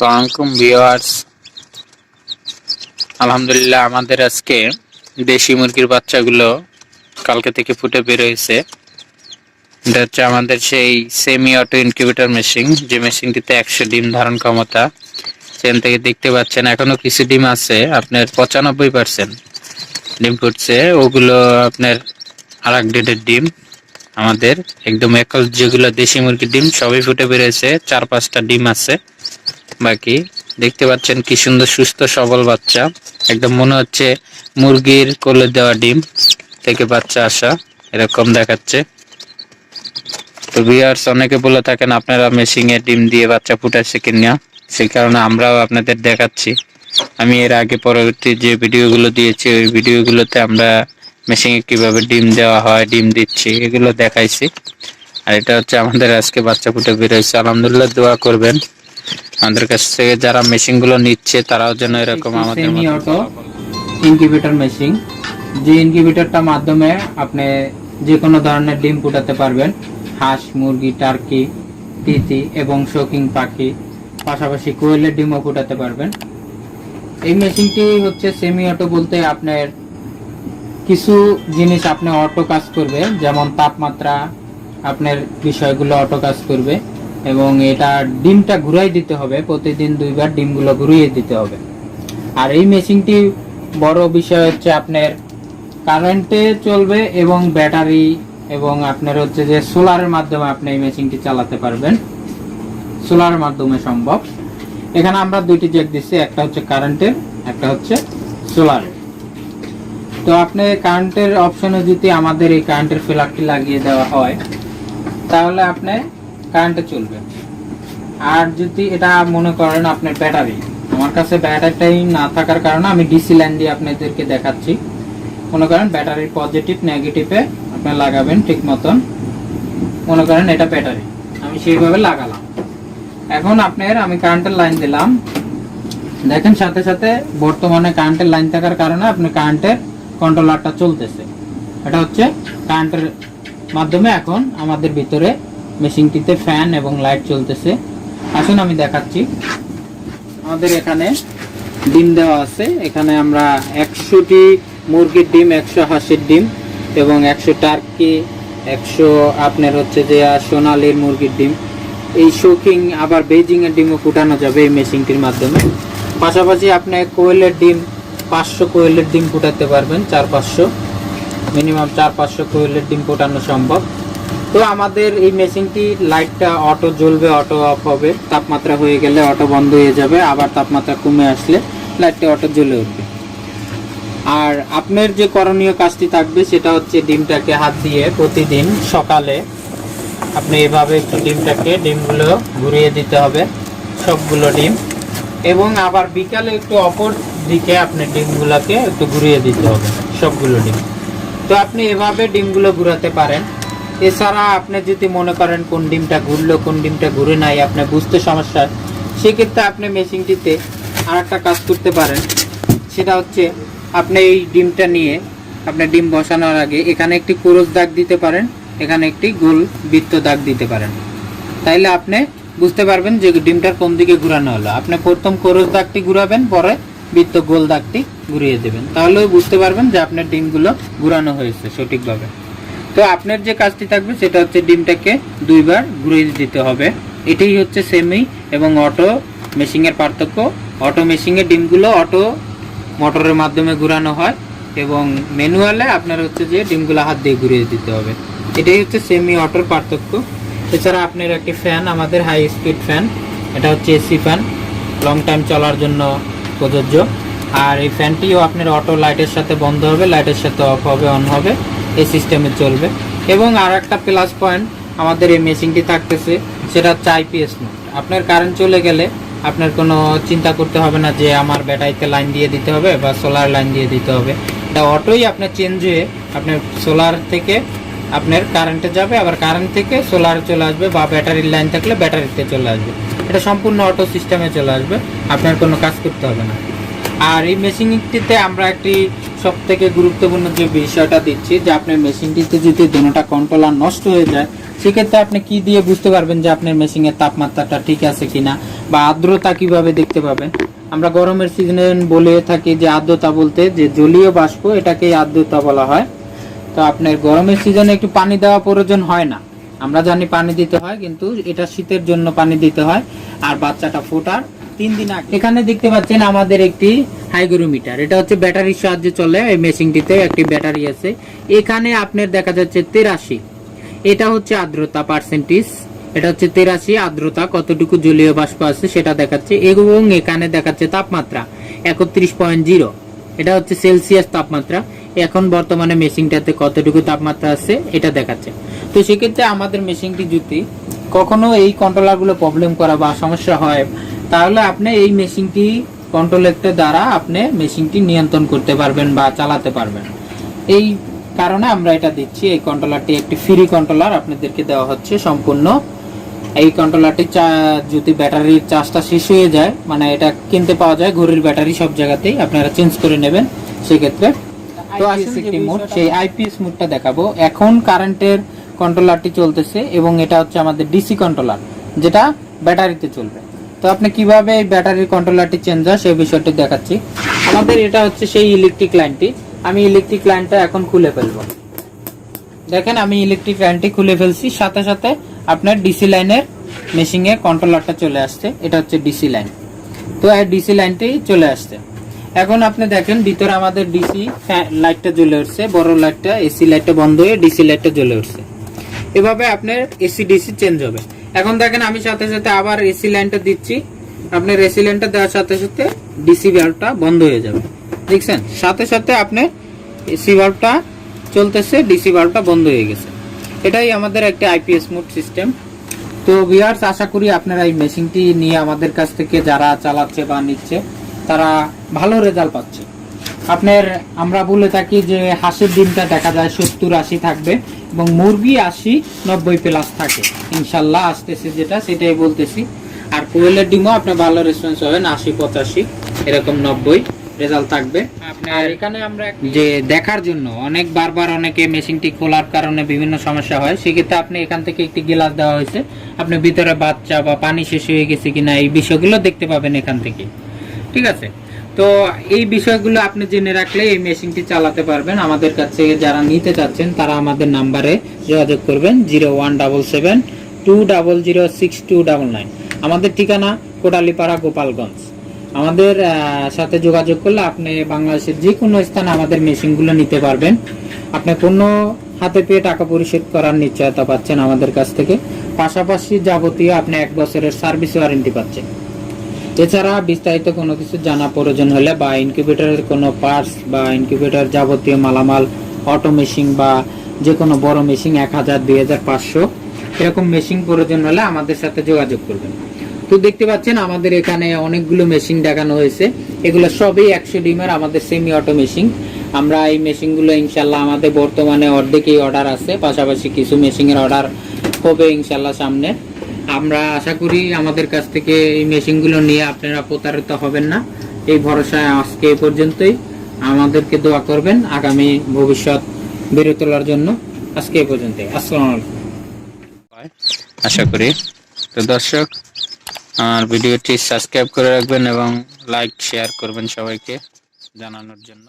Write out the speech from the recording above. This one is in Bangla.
আসসালামাইকুম ভিওয়ার্স আলহামদুলিল্লাহ, আমাদের আজকে দেশি মুরগির বাচ্চাগুলো কালকে থেকে ফুটে বের হয়েছে। এটা হচ্ছে আমাদের সেই সেমি অটো ইনকিউবেটর মেশিন যে মেশিনটিতে একশো ডিম ধারণ ক্ষমতা। সেখান থেকে দেখতে পাচ্ছেন, এখনও কিছু ডিম আছে, আপনার পঁচানব্বই পার্সেন্ট ডিম ফুটছে। ওগুলো আপনার আর এক ডেটের ডিম। আমাদের একদম একল যেগুলো দেশি মুরগির ডিম, সবই ফুটে বেরিয়েছে চার পাঁচটা ডিম আছে। বাকি। দেখতে পাচ্ছেন কি সুন্দর, সুস্থ, সবল বাচ্চা। একদম মনে হচ্ছে মুরগির কোলে দেওয়া ডিম থেকে বাচ্চা আসা, এরকম দেখাচ্ছে। তো ভিউয়ার্স অনেকে বলে থাকেন, আপনারা মেশিনে ডিম দিয়ে বাচ্চা ফুটাচ্ছে কিনা? সেই কারণে আমরাও আপনাদের দেখাচ্ছি। আমি এর আগে পরবর্তী যে ভিডিওগুলো দিয়েছি, ওই ভিডিওগুলোতে আমরা মেশিনে কীভাবে ডিম দেওয়া হয়, ডিম দিচ্ছি, এগুলো দেখাইছি। আর এটা হচ্ছে আমাদের আজকে বাচ্চা ফুটে বেরোয়েছে আলহামদুলিল্লাহ, দোয়া করবেন। আমাদের কাছ থেকে যারা মেশিনগুলো নিচ্ছে তারাও যেন এরকম আমাদের মতো অটো ইনকিউবেটর মেশিন যে ইনকিউবেটরটার মাধ্যমে আপনি যে কোনো ধরনের ডিম ফুটাতে পারবেন হাঁস মুরগি টার্কি তিতি এবং শৌকিং পাখি পাশাপাশি কোয়েলের ডিমও ফুটাতে পারবেন। এই মেশিনটি হচ্ছে সেমি অটো বলতে আপনার কিছু জিনিস আপনি অটো কাজ করবে যেমন তাপমাত্রা আপনার বিষয়গুলো অটো কাজ করবে। এবং এটা ডিমটা ঘুরাই দিতে হবে, প্রতিদিন দুইবার ডিমগুলো ঘুরিয়ে দিতে হবে। আর এই মেশিনটি বড় বিষয় হচ্ছে আপনার কারেন্টে চলবে এবং ব্যাটারি এবং আপনার হচ্ছে যে সোলারের মাধ্যমে আপনি এই মেশিনটি চালাতে পারবেন। সোলারের মাধ্যমে সম্ভব। এখানে আমরা দুইটি জেক দিচ্ছি, একটা হচ্ছে কারেন্টের একটা হচ্ছে সোলারের তো আপনি কারেন্টের অপশনে যদি আমাদের এই কারেন্টের ফিলারটি লাগিয়ে দেওয়া হয়, তাহলে আপনি কারেন্টে চলবে। আর যদি এটা মনে করেন আপনার ব্যাটারি আমার কাছে ব্যাটারিটাই না থাকার কারণে আমি ডিসি লাইন দিয়ে আপনাদেরকে দেখাচ্ছি। মনে করেন ব্যাটারির পজিটিভ নেগেটিভে আপনি লাগাবেন ঠিক মতন। মনে করেন এটা ব্যাটারি আমি সেইভাবে লাগালাম। এখন আপনার আমি কারেন্টের লাইন দিলাম। দেখেন সাথে সাথে বর্তমানে কারেন্টের লাইন থাকার কারণে আপনি কারেন্টের কন্ট্রোলারটা চলতেছে। এটা হচ্ছে কারেন্টের মাধ্যমে এখন আমাদের ভিতরে মেশিনটিতে ফ্যান এবং লাইট চলতেছে। আসুন আমি দেখাচ্ছি। আমাদের এখানে ডিম দেওয়া আছে। এখানে আমরা একশোটি মুরগির ডিম, একশো হাঁসের ডিম এবং একশো টার্কি, একশো আপনার হচ্ছে যে সোনালির মুরগির ডিম। এই শৌকিং আবার বেজিং এর ডিমও ফুটানো যাবে এই মেশিনটির মাধ্যমে। পাশাপাশি আপনি কোয়েলের ডিম, পাঁচশো কোয়েলের ডিম ফুটাতে পারবেন, চার পাঁচশো। মিনিমাম চার পাঁচশো কোয়েলের ডিম ফোটানো সম্ভব। তো আমাদের এই মেশিনটি লাইটটা অটো জ্বলবে, অটো অফ হবে। তাপমাত্রা হয়ে গেলে অটো বন্ধ হয়ে যাবে, আবার তাপমাত্রা কমে আসলে লাইটটা অটো জ্বলে উঠবে। আর আপনার যে করণীয় কাজটি থাকবে, সেটা হচ্ছে ডিমটাকে হাত দিয়ে প্রতিদিন সকালে আপনি এভাবে একটু ডিমটাকে ডিমগুলো ঘুরিয়ে দিতে হবে, সবগুলো ডিম। এবং আবার বিকালে একটু অপর দিকে আপনি ডিমগুলোকে একটু ঘুরিয়ে দিতে হবে, সবগুলো ডিম। তো আপনি এভাবে ডিমগুলো ঘুরাতে পারেন। এছাড়া আপনি যদি মনে করেন কোন ডিমটা ঘুরলো, কোন ডিমটা ঘুরে নাই, আপনি বুঝতে সমস্যা। সেক্ষেত্রে আপনি মেশিনটিতে আর একটা কাজ করতে পারেন। সেটা হচ্ছে আপনি এই ডিমটা নিয়ে আপনি ডিম বসানোর আগে এখানে একটি ক্রোশ দাগ দিতে পারেন, এখানে একটি গোল বৃত্ত দাগ দিতে পারেন। তাইলে আপনি বুঝতে পারবেন যে ডিমটার কোন দিকে ঘুরানো হলো। আপনি প্রথম ক্রোশ দাগটি ঘুরাবেন, পরে বৃত্ত গোল দাগটি ঘুরিয়ে দেবেন। তাহলেও বুঝতে পারবেন যে আপনার ডিমগুলো ঘুরানো হয়েছে সঠিকভাবে। তো আপনার যে কাজটি থাকবে, সেটা হচ্ছে ডিমটাকে দুইবার ঘুরিয়ে দিতে হবে। এটাই হচ্ছে সেমি এবং অটো মেশিংয়ের পার্থক্য। অটো মেশিংয়ের ডিমগুলো অটো মোটরের মাধ্যমে ঘুরানো হয় এবং ম্যানুয়ালে আপনার হচ্ছে যে ডিমগুলো হাত দিয়ে ঘুরিয়ে দিতে হবে। এটাই হচ্ছে সেমি অটোর পার্থক্য। এছাড়া আপনার একটি ফ্যান আমাদের হাই স্পিড ফ্যান এটা হচ্ছে এসি ফ্যান লং টাইম চলার জন্য প্রযোজ্য। আর এই ফ্যানটিও আপনার অটো লাইটের সাথে বন্ধ হবে লাইটের সাথে অফ হবে অন হবে। এই সিস্টেমে চলবে। এবং আর একটা প্লাস পয়েন্ট আমাদের এই মেশিনটি থাকতেছে, সেটা হচ্ছে আইপিএস মোড আপনার কারেন্ট চলে গেলে আপনার কোনো চিন্তা করতে হবে না যে আমার ব্যাটারিতে লাইন দিয়ে দিতে হবে বা সোলার লাইন দিয়ে দিতে হবে। এটা অটোই আপনার চেঞ্জ হয়ে আপনার সোলার থেকে আপনার কারেন্টে যাবে, আবার কারেন্ট থেকে সোলার চলে আসবে বা ব্যাটারির লাইন থাকলে ব্যাটারিতে চলে আসবে। এটা সম্পূর্ণ অটো সিস্টেমে চলে আসবে, আপনার কোনো কাজ করতে হবে না। আর এই মেশিনটিতে আমরা একটি সব থেকে গুরুত্বপূর্ণ যে বিষয়টা দিচ্ছি যে আপনার মেশিনটিতে যদি দুটোটা কন্ট্রোলার নষ্ট হয়ে যায়, সেক্ষেত্রে আপনি কি দিয়ে বুঝতে পারবেন যে আপনার মেশিনের তাপমাত্রাটা ঠিক আছে কিনা বা আর্দ্রতা কীভাবে দেখতে পাবেন? আমরা গরমের সিজনে বলে থাকি যে আর্দ্রতা বলতে যে জলীয় বাষ্প এটাকে আর্দ্রতা বলা হয়। তো আপনার গরমের সিজনে একটু পানি দেওয়া প্রয়োজন হয় না। আমরা জানি পানি দিতে হয়, কিন্তু এটা শীতের জন্য পানি দিতে হয়। আর বাচ্চাটা ফোটার তিন দিন আগে। এখানে দেখতে পাচ্ছেন আমাদের একটি হাইগ্রোমিটার। এটা হচ্ছে ব্যাটারির সাহায্যে চলে, এই মেশিনটিতে একটি ব্যাটারি আছে। এখানে আপনার দেখা যাচ্ছে তেরাশি। এটা হচ্ছে আর্দ্রতা পার্সেন্টেজ এটা হচ্ছে তেরাশি, আর্দ্রতা কতটুকু জলীয় বাষ্প আছে সেটা দেখাচ্ছে। এবং এখানে দেখাচ্ছে তাপমাত্রা, একত্রিশ পয়েন্ট জিরো। এটা হচ্ছে সেলসিয়াস তাপমাত্রা। এখন বর্তমানে মেশিনটাতে কতটুকু তাপমাত্রা আছে এটা দেখাচ্ছে। তো সেক্ষেত্রে আমাদের মেশিনটি যদি কখনো এই কন্ট্রোলারগুলো প্রবলেম করা বা সমস্যা হয়, তাহলে আপনি এই মেশিনটি কন্ট্রোলেক্টের দ্বারা আপনি মেশিনটি নিয়ন্ত্রণ করতে পারবেন বা চালাতে পারবেন। এই কারণে আমরা এটা দিচ্ছি এই কন্ট্রোলারটি একটি ফ্রি কন্ট্রোলার আপনাদেরকে দেওয়া হচ্ছে সম্পূর্ণ। এই কন্ট্রোলারটি যদি ব্যাটারির চার্জটা শেষ হয়ে যায় মানে এটা কিনতে পাওয়া যায় ঘড়ির ব্যাটারি সব জায়গাতেই আপনারা চেঞ্জ করে নেবেন সেক্ষেত্রে। তো আসুন একটি মোড সেই আইপিএস মোডটা দেখাবো। এখন কারেন্টের কন্ট্রোলারটি চলতেছে এবং এটা হচ্ছে আমাদের ডিসি কন্ট্রোলার যেটা ব্যাটারিতে চলবে। তো আপনি কীভাবে এই ব্যাটারির কন্ট্রোলারটি চেঞ্জ হয় সেই বিষয়টি দেখাচ্ছি। আমাদের এটা হচ্ছে সেই ইলেকট্রিক লাইনটি আমি ইলেকট্রিক লাইনটা এখন খুলে ফেলব। দেখেন, আমি ইলেকট্রিক লাইনটি খুলে ফেলছি। সাথে সাথে আপনার ডিসি লাইনের মেশিং এ কন্ট্রোলারটা চলে আসছে। এটা হচ্ছে ডিসি লাইন তো এই ডিসি লাইনটি চলে আসছে। এখন আপনি দেখেন, ভিতরে আমাদের ডিসি লাইটটা জ্বলে উঠছে। বড় লাইটটা এসি লাইটটা বন্ধ হয়ে ডিসি লাইটটা জ্বলে উঠছে। এভাবে আপনার এসি ডিসি চেঞ্জ হবে। এখন দেখেন আমি সাথে সাথে আবার এসি লাইনটা দিচ্ছি। আপনার এসি লাইনটা দেওয়ার সাথে সাথে ডিসি ভাল্বটা বন্ধ হয়ে যাবে। দেখছেন? সাথে সাথে আপনার এসি ভাল্বটা চলতেছে ডিসি ভাল্বটা বন্ধ হয়ে গেছে। এটাই আমাদের একটা আইপিএস মোড সিস্টেম তো ভিউয়ার্স আশা করি আপনারা এই মেশিনটি নিয়ে আমাদের কাছ থেকে যারা চালাচ্ছে বা নিচ্ছে, তারা ভালো রেজাল্ট পাচ্ছে। আপনার আমরা বলে থাকি যে হাঁসের ডিমটা দেখা যায় সত্তর আশি থাকবে এবং মুরগি আশি নব্বই প্লাস থাকে। ইনশাল্লাহ আসতেছে যেটা সেটাই বলতেছি। আর কোয়েলের ডিমও আপনার ভালো রেসপন্স হবেন আশি পঁচাশি এরকম নব্বই রেজাল্ট থাকবে। আপনার এখানে আমরা যে দেখার জন্য অনেক বারবার অনেকে মেশিনটি খোলার কারণে বিভিন্ন সমস্যা হয় সেক্ষেত্রে আপনি এখান থেকে একটি গ্লাস দেওয়া হয়েছে। আপনি ভিতরে বাচ্চা বা পানি শেষ হয়ে গেছে কিনা এই বিষয়গুলো দেখতে পাবেন এখান থেকে। ঠিক আছে? তো এই বিষয়গুলো আপনি জেনে রাখলে এই মেশিনটি চালাতে পারবেন। আমাদের কাছে যারা নিতে চাচ্ছেন, তারা আমাদের নাম্বারে যোগাযোগ করবেন, zero one double seven two double zero six two double nine. আমাদের ঠিকানা কোটালিপাড়া গোপালগঞ্জ। আমাদের সাথে যোগাযোগ করলে আপনি বাংলাদেশের যে কোনো স্থানে আমাদের মেশিনগুলো নিতে পারবেন। আপনি কোনো হাতে পেয়ে টাকা পরিশোধ করার নিশ্চয়তা পাচ্ছেন আমাদের কাছ থেকে। পাশাপাশি যাবতীয় আপনি এক বছরের সার্ভিস ওয়ারেন্টি পাচ্ছেন। এছাড়া বিস্তারিত কোনো কিছু জানা প্রয়োজন হলে বা ইনকিউবেটরের কোনো পার্টস বা ইনকিউবেটর যাবতীয় মালামাল, অটো মেশিন বা যে কোনো বড় মেশিন এক হাজার, দুই হাজার, পাঁচশো এরকম মেশিন প্রয়োজন হলে আমাদের সাথে যোগাযোগ করবেন। তো দেখতে পাচ্ছেন আমাদের এখানে অনেকগুলো মেশিন দেখানো হয়েছে। এগুলো সবই একশো ডিমের আমাদের সেমি অটো মেশিন আমরা এই মেশিনগুলো ইনশাল্লাহ আমাদের বর্তমানে অর্ধেকই অর্ডার আছে। পাশাপাশি কিছু মেশিনের অর্ডার হবে ইনশাল্লাহ সামনে। আমরা আশা করি আমাদের কাছ থেকে এই মেশিনগুলো নিয়ে আপনারা প্রতারিত হবেন না। এই ভরসায় আজকে এই পর্যন্তই। আমাদেরকে দোয়া করবেন আগামী ভবিষ্যৎ বেড়ে তোলার জন্য। আজকে এই পর্যন্তই। আসসালামু আশা করি। তো দর্শক আর ভিডিওটি সাবস্ক্রাইব করে রাখবেন এবং লাইক, শেয়ার করবেন সবাইকে জানানোর জন্য।